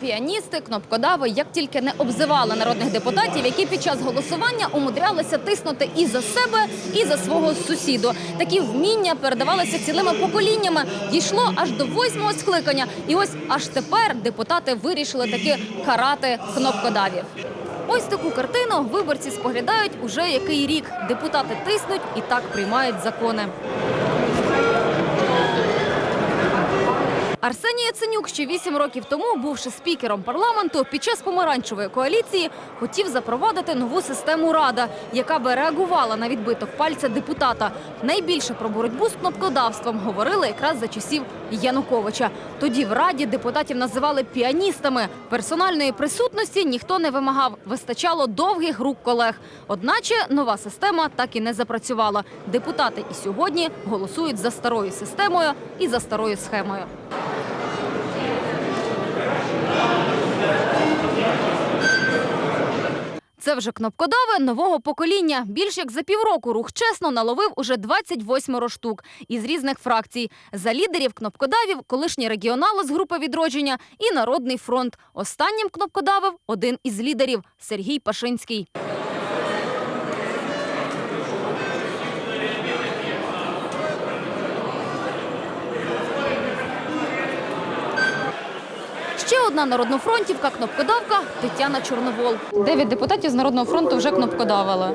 піаністи, кнопкодави, як тільки не обзивали народних депутатів, які під час голосування умудрялися тиснути і за себе, і за свого сусіду. Такі вміння передавалися цілими поколіннями. Дійшло аж до восьмого скликання. І ось аж тепер депутати вирішили таки карати кнопкодавів. Ось таку картину виборці споглядають уже який рік. Депутати тиснуть і так приймають закони. Арсеній Яценюк ще вісім років тому, бувши спікером парламенту, під час помаранчевої коаліції хотів запровадити нову систему рада, яка би реагувала на відбиток пальця депутата. Найбільше про боротьбу з кнопкодавством говорили якраз за часів Януковича. Тоді в раді депутатів називали піаністами. Персональної присутності ніхто не вимагав. Вистачало довгих рук колег. Одначе нова система так і не запрацювала. Депутати і сьогодні голосують за старою системою і за старою схемою. Це вже кнопкодави нового покоління. Більш як за півроку рух чесно наловив уже 28 штук із різних фракцій. За лідерів кнопкодавів колишні регіонали з групи відродження і Народний фронт. Останнім кнопкодавив один із лідерів Сергій Пашинський. Одна народнофронтівка кнопкодавка Тетяна Чорновол. Дев'ять депутатів з народного фронту вже кнопкодавили.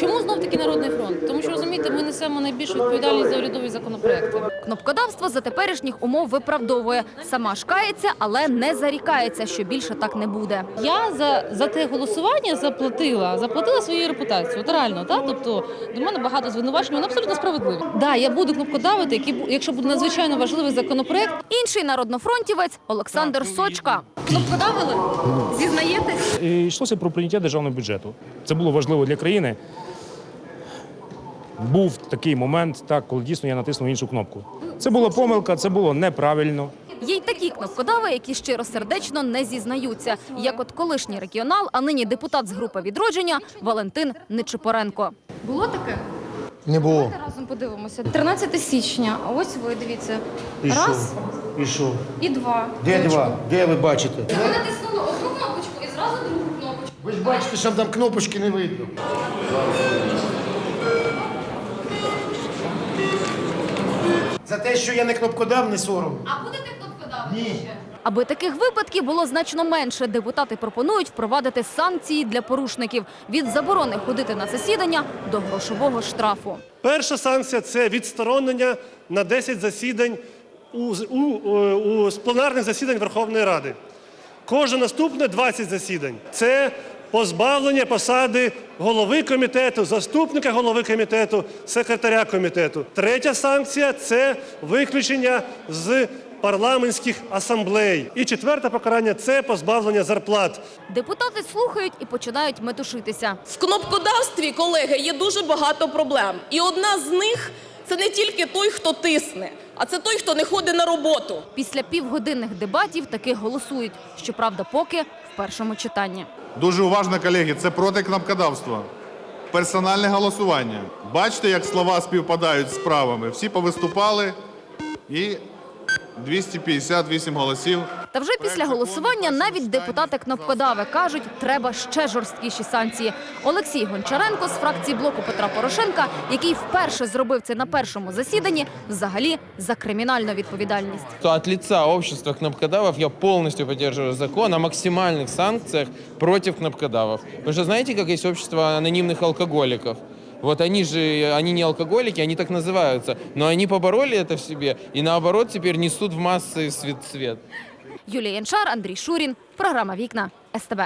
Чому знов таки народний фронт? Тому що розумієте, ми несемо найбільшу відповідальність за урядові законопроекти. Кнопкодавство за теперішніх умов виправдовує. Сама шкається, але не зарікається, що більше так не буде. Я за, за те голосування заплатила, заплатила свою репутацію. От реально, та тобто до мене багато звинувачень, вони абсолютно справедливі. Да, я буду кнопкодавити, якщо буде надзвичайно важливий законопроект. Інший народнофронтівець Олександр Сочка. Кнопкодавили? Зізнаєтесь? І йшлося про прийняття державного бюджету. Це було важливо для країни. Був такий момент, так, коли дійсно я натиснув іншу кнопку. Це була помилка, це було неправильно. Є й такі кнопкодави, які щиросердечно не зізнаються. Як от колишній регіонал, а нині депутат з групи відродження Валентин Нечипоренко. Було таке? Не було. Давайте разом подивимося. 13 січня. А ось ви дивіться. І що? Раз І що? і два. Де два? Де ви бачите? Ви натиснули одну кнопочку і зразу другу кнопочку. Ви ж бачите, що там кнопочки не видно. За те, що я не кнопкодав, не сором. А будете кнопкодавити Ні. ще? Аби таких випадків було значно менше, депутати пропонують впровадити санкції для порушників від заборони ходити на засідання до грошового штрафу. Перша санкція це відсторонення на 10 засідань у, у, е, у, з пленарних засідань Верховної Ради. Кожне наступне 20 засідань. Це позбавлення посади голови комітету, заступника голови комітету, секретаря комітету. Третя санкція це виключення з парламентських асамблей. І четверте покарання це позбавлення зарплат. Депутати слухають і починають метушитися. В кнопкодавстві, колеги, є дуже багато проблем. І одна з них це не тільки той, хто тисне, а це той, хто не ходить на роботу. Після півгодинних дебатів таки голосують. Щоправда, поки в першому читанні. Дуже уважно, колеги, це проти кнопкодавства. Персональне голосування. Бачите, як слова співпадають з справами. Всі повиступали і 258 голосів. Та вже після голосування навіть депутати кнопкодави кажуть, треба ще жорсткіші санкції. Олексій Гончаренко з фракції блоку Петра Порошенка, який вперше зробив це на першому засіданні, взагалі за кримінальну відповідальність. то от лица общества кнопкодавов я полностью поддерживаю закон о максимальных санкциях против кнопкодавов. Потому что знаете, как есть общество анонимных алкоголиков? Вот они же, они не алкоголики, они так называются, но они побороли это в себе и наоборот теперь несут в массы свет. свет. Юлія Янчар, Андрій Шурін. Програма Вікна СТБ.